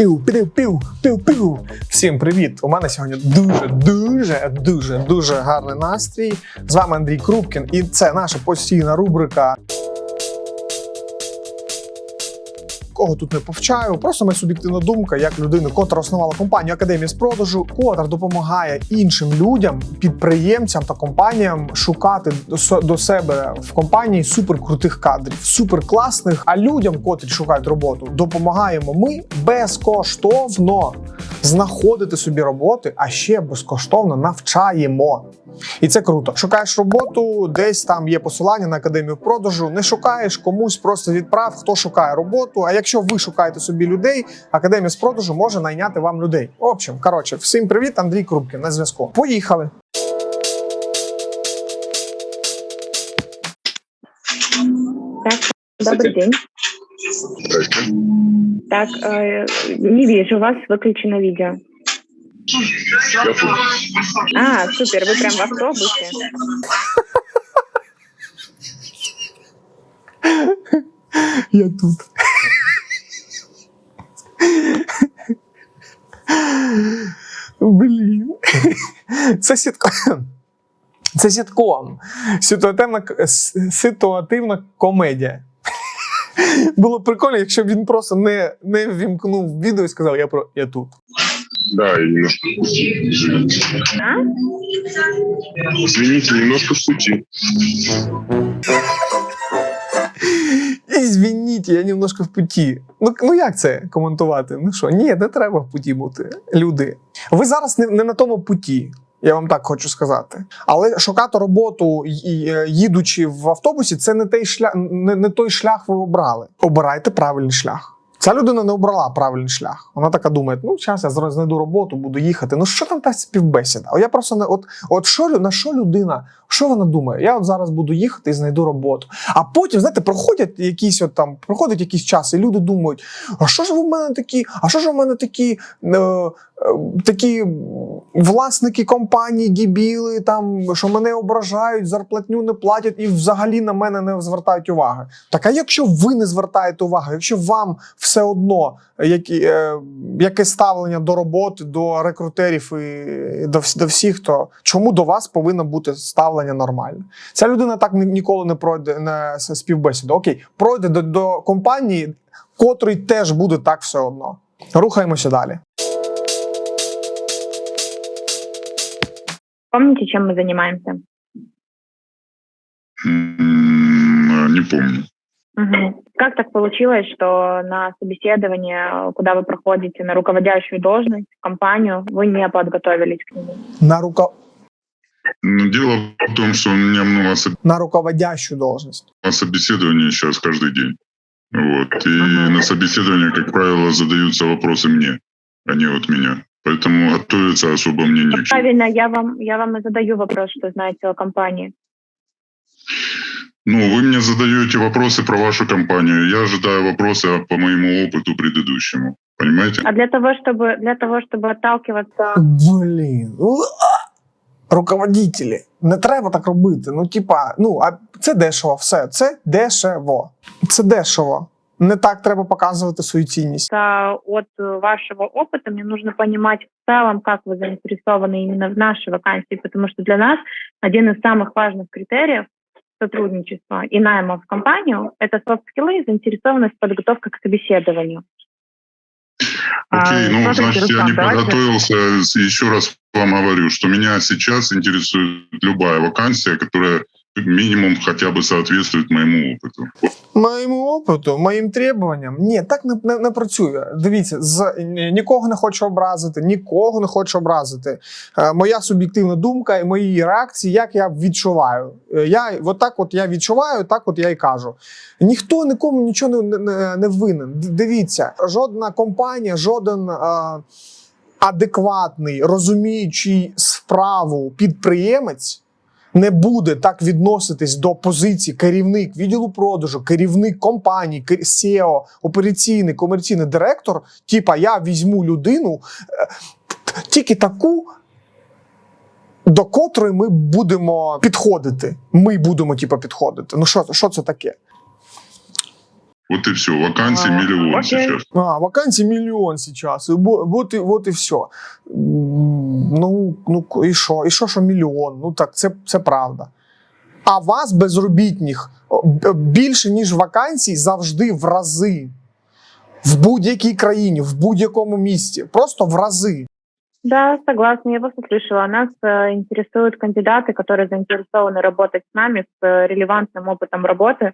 Пів, пів, пів, пів, пів. Всім привіт! У мене сьогодні дуже, дуже, дуже, дуже гарний настрій. З вами Андрій Крупкін, і це наша постійна рубрика. Кого тут не повчаю, просто моя суб'єктивна думка, як людини, котра основала компанію Академія з продажу, котра допомагає іншим людям, підприємцям та компаніям шукати до себе в компанії суперкрутих кадрів, суперкласних. А людям, котрі шукають роботу, допомагаємо ми безкоштовно знаходити собі роботи, а ще безкоштовно навчаємо. І це круто. Шукаєш роботу, десь там є посилання на академію продажу. Не шукаєш комусь, просто відправ, хто шукає роботу. А якщо ви шукаєте собі людей, академія з продажу може найняти вам людей. В общем, коротше, всім привіт, Андрій Крупкін на зв'язку. Поїхали. Так, добрый день. Здрасте. Так, э, не вижу вас, выключено видео. Я тут. А, супер, вы прям в автобусе. Я тут. Блін. Це сітком. Це сітком. Ситуативна, с- ситуативна комедія. Було б прикольно, якщо б він просто не, не вімкнув відео і сказав: я про я тут. Да, и немножко извините. А? Извините, немножко в пути. Извините, я немножко в путі. Ну, ну як це коментувати? Ну що, ні, не треба в путі бути. Люди. Ви зараз не, не на тому путі. Я вам так хочу сказати. Але шукати роботу, е, їдучи в автобусі, це не той шлях, не той шлях ви обрали. Обирайте правильний шлях. Ця людина не обрала правильний шлях. Вона така думає: ну, зараз я знайду роботу, буду їхати. Ну що там та співбесіда? Я просто не от, от що на що людина, що вона думає? Я от зараз буду їхати і знайду роботу. А потім, знаєте, проходять якісь от там, проходить якийсь час, і люди думають: а що ж ви в мене такі? А що ж у мене такі, е, е, такі власники компаній, дібіли, там що мене ображають, зарплатню не платять і взагалі на мене не звертають уваги. Так а якщо ви не звертаєте уваги, якщо вам все одно які, е, яке ставлення до роботи, до рекрутерів і до, до всіх, то чому до вас повинно бути ставлення нормальне? Ця людина так ні- ніколи не пройде на співбесіду. Окей, пройде до, до компанії, котрий теж буде так все одно. Рухаємося далі. Помните, чем мы занимаемся? Не помню. Как так получилось, что на собеседование, куда вы проходите, на руководящую должность, в компанию, вы не подготовились к нему? На, руко... Дело в том, что у меня много на руководящую должность. собеседований сейчас каждый день. Вот. И Ага. на собеседовании, как правило, задаются вопросы мне, а не от меня. Поэтому готовиться особо мне не. Правильно, я вам, я вам и задаю вопрос, что знаете о компании. Ну, вы мне задаете вопросы про вашу компанию. Я ожидаю вопросы по моему опыту предыдущему. Понимаете? А для того, чтобы, для того, чтобы отталкиваться Блін. Уа! Руководителі. Не треба так робити. Ну, типа, ну, а це дешево, все. Це дешево. Це дешево. Не так треба показувати свою цінність. а, от э, вашего опыта мне нужно понимать в целом, как вы заинтересованы именно в нашей вакансии, потому что для нас один из самых важных критериев сотрудничества и найма в компанию – это софт-скиллы и заинтересованность подготовка к собеседованию. Окей, А, ну, смотрите, значит, я не давайте- подготовился. Еще раз вам говорю, что меня сейчас интересует любая вакансия, которая минимум хотя бы соответствует моему опыту. Моєму опиту, моїм требуванням, ні, так не, не, не працює. Дивіться, з нікого не хочу образити, нікого не хочу образити. Е, моя суб'єктивна думка і мої реакції, як я відчуваю. Е, я от так, от я відчуваю, так от я і кажу. Ніхто нікому нічого не, не, не винен. Дивіться, жодна компанія, жоден. Е, Адекватний, розуміючий справу підприємець не буде так відноситись до позиції керівник відділу продажу, керівник компанії, SEO, операційний, комерційний директор. Типа, я візьму людину е, тільки таку. До котрої ми будемо підходити. Ми будемо, типу, підходити. Ну що, що це таке? Вот и все. Вакансий А, миллион окей. сейчас. А, вакансий мільйон зараз. І бо- Вот і, вот і все. Ну, ну і що? І що, що мільйон? Ну так, це, це правда. А вас, безробітних, о, б- більше, ніж вакансій, завжди в рази. В будь-якій країні, в будь-якому місті. Просто в рази. Да, согласна, я вас услышала. Нас э, интересуют кандидаты, которые заинтересованы работать с нами с э, релевантным опытом работы э,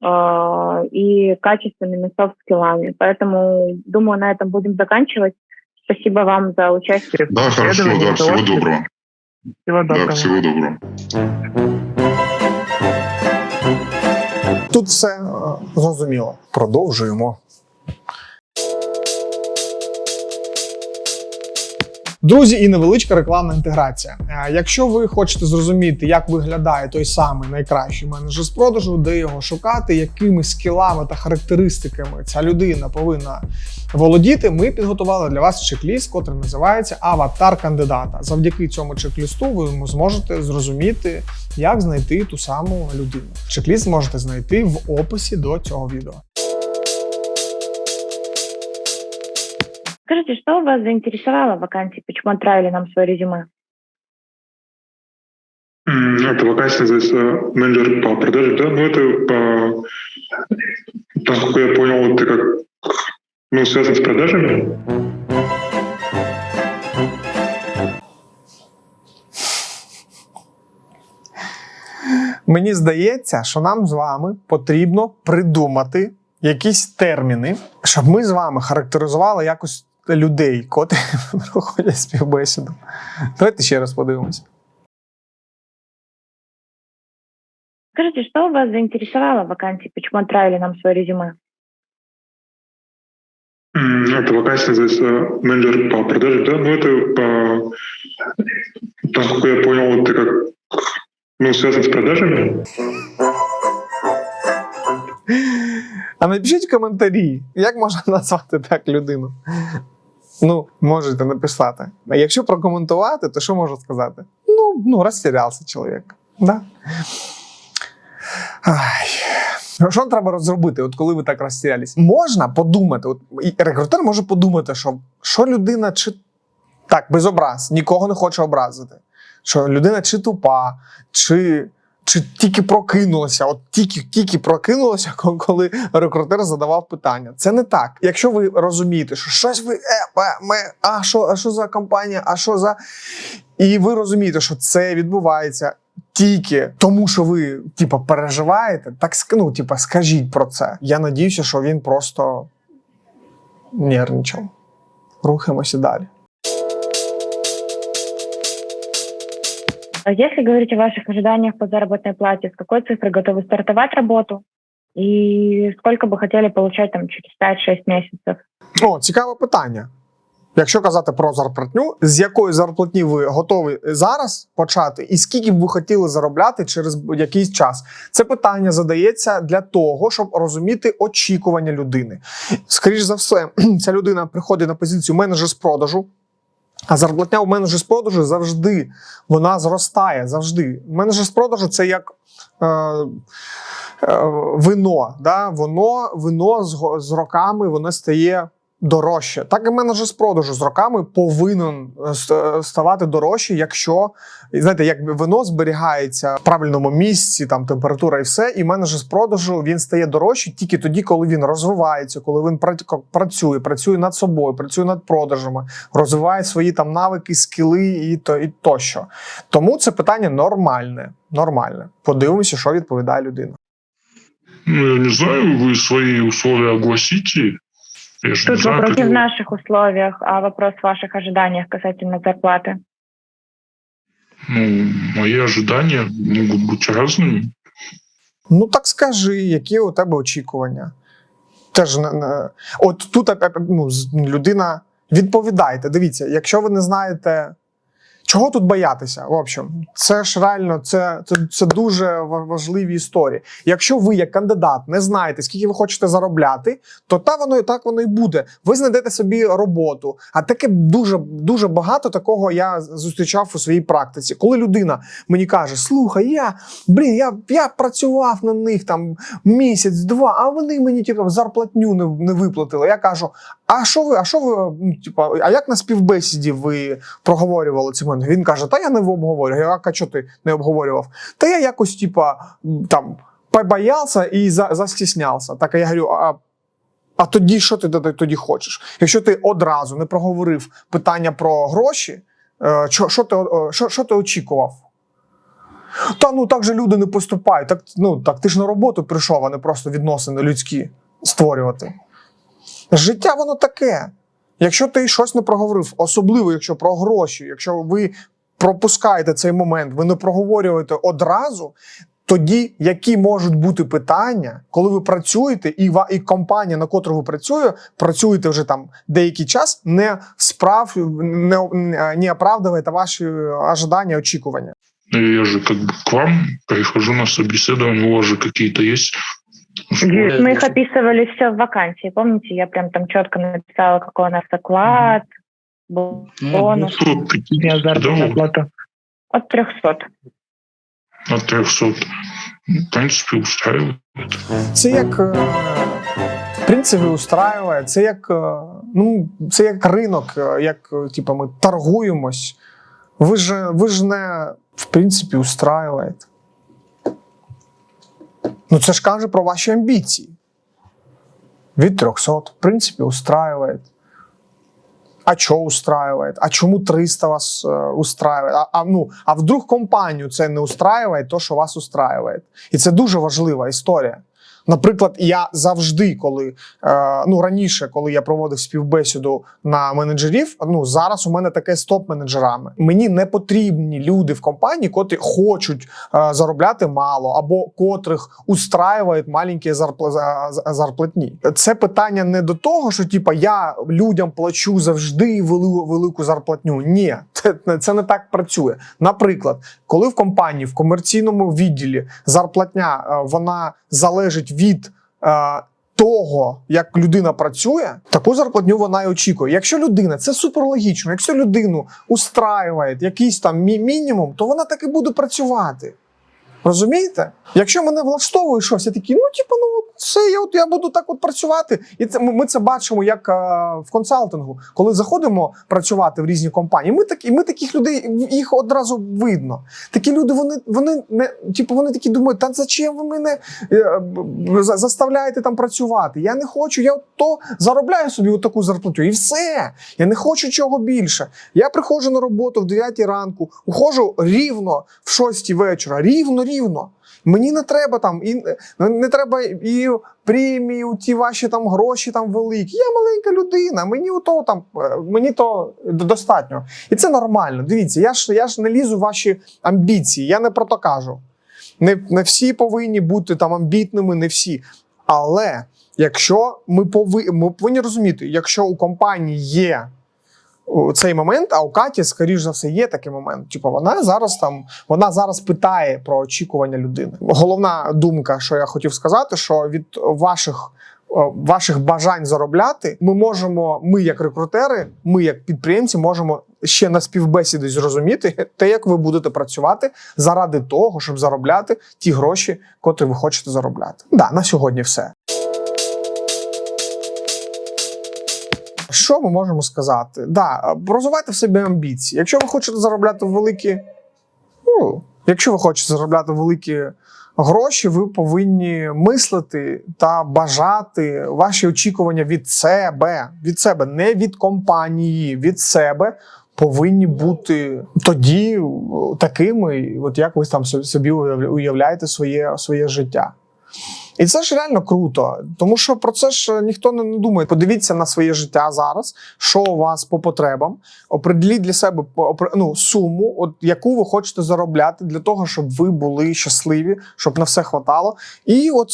и качественными софт-скиллами. Поэтому, думаю, на этом будем заканчивать. Спасибо вам за участие. Да, хорошо, да, всего доброго. Всего Да, доброго. всего доброго. Тут все зрозуміло. Продовжуємо. Друзі, і невеличка рекламна інтеграція. Е, Якщо ви хочете зрозуміти, як виглядає той самий найкращий менеджер з продажу, де його шукати, якими скілами та характеристиками ця людина повинна володіти, ми підготували для вас чек-ліст, котрий називається Аватар кандидата. Завдяки цьому чек-лісту ви зможете зрозуміти, як знайти ту саму людину. Чек-ліст можете знайти в описі до цього відео. Скажите, что вас заинтересовало в вакансии? Почему отправили нам свое резюме? М, Это вакансия называется менеджер по продаже, да? Ну, это по... Насколько я понял, это как ну, связано с продажами. Мені здається, що нам з вами потрібно придумати якісь терміни, щоб ми з вами характеризували якось людей, котрі проходять співбесіду. Давайте ще раз подивимося. Скажите, что вас заинтересовало в вакансии? Почему отправили нам свое резюме? М, Это вакансия называется менеджер по продаже, да? Ну, это по... Насколько я понял, это как ну, связано с продажами. А напишіть коментарі, як можна назвати так людину. Ну, можете написати. А якщо прокоментувати, то що можу сказати? Ну, ну розтірявся чоловік. Да? Ай. Що треба розробити, от коли ви так розтірялись? Можна подумати, от рекрутер може подумати, що, що людина чи так, без образ, нікого не хоче образити. Що людина чи тупа, чи, чи тільки прокинулася, от тільки, тільки прокинулася, коли рекрутер задавав питання. Це не так. Якщо ви розумієте, що щось ви е, ми, а що, а що за компанія, а що за. І ви розумієте, що це відбувається тільки тому, що ви, типа, переживаєте, так ну, типа, скажіть про це. Я надіюся, що він просто нервничав. Рухаємося далі. Если говорить о ваших ожиданиях по заработной плате, с какой цифры готовы стартовать работу? И сколько бы хотели получать там через 5-6 месяцев? О, цікаве питання. Якщо казати про зарплатню, з якої зарплатні ви готові зараз почати, і скільки б ви хотіли заробляти через якийсь час? Це питання задається для того, щоб розуміти очікування людини. Скоріше за все, ця людина приходить на позицію менеджер з продажу. А зарплатня у менеджера з продажу завжди вона зростає. Завжди. Менеджер з продажу це як е, е, вино. Да? Воно, вино з, з роками воно стає дорожче. Так і менеджер з продажу з роками повинен е, ставати дорожче, якщо знаєте, як вино зберігається в правильному місці, там температура і все. І менеджер з продажу він стає дорожче тільки тоді, коли він розвивається, коли він пра- працює, працює над собою, працює над продажами, розвиває свої там навики, скіли і то і тощо. Тому це питання нормальне. Нормальне. Подивимося, що відповідає людина. Ну, я не знаю, вы свои условия огласите. Я же не Тут знаю, вопрос не как- в наших условиях, а вопрос в ваших ожиданиях касательно зарплаты. ну, мои ожидания могут быть разными. Ну так скажи, які у тебе очікування? Теж не, не... от тут опять, ну, з- людина відповідайте. Дивіться, якщо ви не знаєте, Чого тут боятися? В общем, це ж реально це, це, це дуже важливі історії. Якщо ви, як кандидат, не знаєте, скільки ви хочете заробляти, то та воно і так воно і буде. Ви знайдете собі роботу. А таке дуже дуже багато такого я зустрічав у своїй практиці. Коли людина мені каже: Слухай, я блін, я, я працював на них там місяць-два, а вони мені типу, зарплатню не, не виплатили. Я кажу: а що ви, а що ви, типа, а як на співбесіді ви проговорювали ці моменти? Він каже: Та я не обговорював. Я кажу, а чого ти не обговорював? Та я якось, типа, там побоявся і за, застіснявся. Так я говорю, а. А тоді що ти тоді- хочеш? Якщо ти одразу не проговорив питання про гроші, е, що, що, ти, е, що, що ти очікував? Та ну так же люди не поступають. Так, ну, так ти ж на роботу прийшов, а не просто відносини людські створювати. Життя воно таке. Якщо ти щось не проговорив, особливо якщо про гроші, якщо ви пропускаєте цей момент, ви не проговорюєте одразу, тоді які можуть бути питання, коли ви працюєте, і, і компанія, на котру ви працюєте, працюєте вже там деякий час, не справ не, не, не ваші ожидання, очікування. Я же как бы к вам прихожу на собеседование, у вас же какие-то есть? Мы их описывали все в вакансии. Помните, я прям там четко написала, какой у нас оклад, Ну, бонус. Я заработная да, плата. От 300. от 300. Ну, В принципе, устраивает. Це як е, в принципі устраює, це як е, ну це як ринок, е, як типу, ми торгуємось. Ви ж ви ж не в принципі устраюєте. Ну це ж каже про ваші амбіції. Від 300, в принципі, устраює. А що устраює? А чому 300 вас е, устраює? А, а, ну, а вдруг компанію це не устраює, то що вас устраює. І це дуже важлива історія. Наприклад, я завжди, коли е, ну раніше, коли я проводив співбесіду на менеджерів, ну зараз у мене таке з топ-менеджерами. Мені не потрібні люди в компанії, котрі хочуть е, заробляти мало, або котрих устраюють маленькі зарпла- за- за- зарплатні. Це питання не до того, що типа я людям плачу завжди велику, зарплатню. Ні, це, це не так працює. Наприклад, коли в компанії в комерційному відділі зарплатня е, вона залежить від е, того, як людина працює, таку зарплатню вона і очікує. Якщо людина, це суперлогічно, якщо людину устраює якийсь там мі- мінімум, то вона так і буде працювати. Розумієте? Якщо мене влаштовує щось, я такий, ну типу, ну все, я от я буду так от працювати. І це ми, це бачимо як е, в консалтингу, коли заходимо працювати в різні компанії. Ми такі, ми таких людей їх одразу видно. Такі люди, вони вони не типу, вони такі думають, та зачем ви мене е, заставляєте там працювати? Я не хочу, я от то заробляю собі от таку зарплату, і все. Я не хочу чого більше. Я приходжу на роботу в 9 ранку, уходжу рівно в 6 вечора, рівно, рівно. Мені не треба там і ну, не треба і премії, ті ваші там гроші там великі. Я маленька людина. Мені ото там е, мені то достатньо. І це нормально. Дивіться, я ж я ж не лізу в ваші амбіції. Я не про то кажу. Не, не всі повинні бути там амбітними, не всі. Але якщо ми повинні, ми повинні розуміти, якщо у компанії є у цей момент, а у Каті, скоріш за все, є такий момент. Типу, вона зараз там вона зараз питає про очікування людини. Головна думка, що я хотів сказати, що від ваших. Ваших бажань заробляти, ми можемо, ми як рекрутери, ми як підприємці, можемо ще на співбесіді зрозуміти те, як ви будете працювати заради того, щоб заробляти ті гроші, котрі ви хочете заробляти. Да, на сьогодні все. Що ми можемо сказати? Да, розвивайте в собі амбіції. Якщо ви хочете заробляти великі, ну, якщо ви хочете заробляти великі гроші, ви повинні мислити та бажати ваші очікування від себе, від себе, не від компанії, від себе. Повинні бути тоді такими, от як ви там собі уявляєте своє, своє життя. І це ж реально круто, тому що про це ж ніхто не думає. Подивіться на своє життя зараз, що у вас по потребам. Определіть для себе ну, суму, от яку ви хочете заробляти для того, щоб ви були щасливі, щоб на все хватало. І от,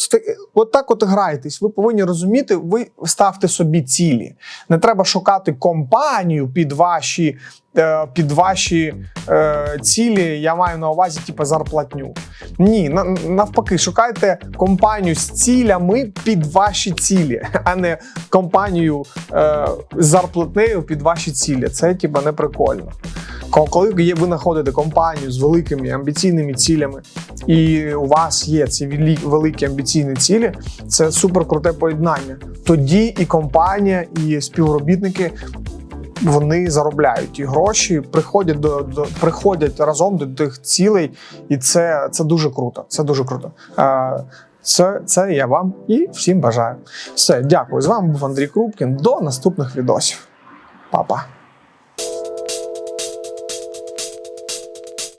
от так от грайтесь. Ви повинні розуміти, ви ставте собі цілі. Не треба шукати компанію під ваші е, під ваші е, цілі, я маю на увазі типу, зарплатню. Ні, навпаки, шукайте компанію з цілями під ваші цілі, а не компанію е, з зарплатнею під ваші цілі. Це типу, не прикольно. Коли ви знаходите компанію з великими амбіційними цілями, і у вас є ці великі амбіційні цілі, це супер круте поєднання. Тоді і компанія, і співробітники вони заробляють ті гроші, приходять до, до приходять разом до тих цілей, і це, це дуже круто. Це дуже круто. Це, це я вам і всім бажаю. Все, дякую. З вами був Андрій Крупкін. До наступних відосів. Па-па.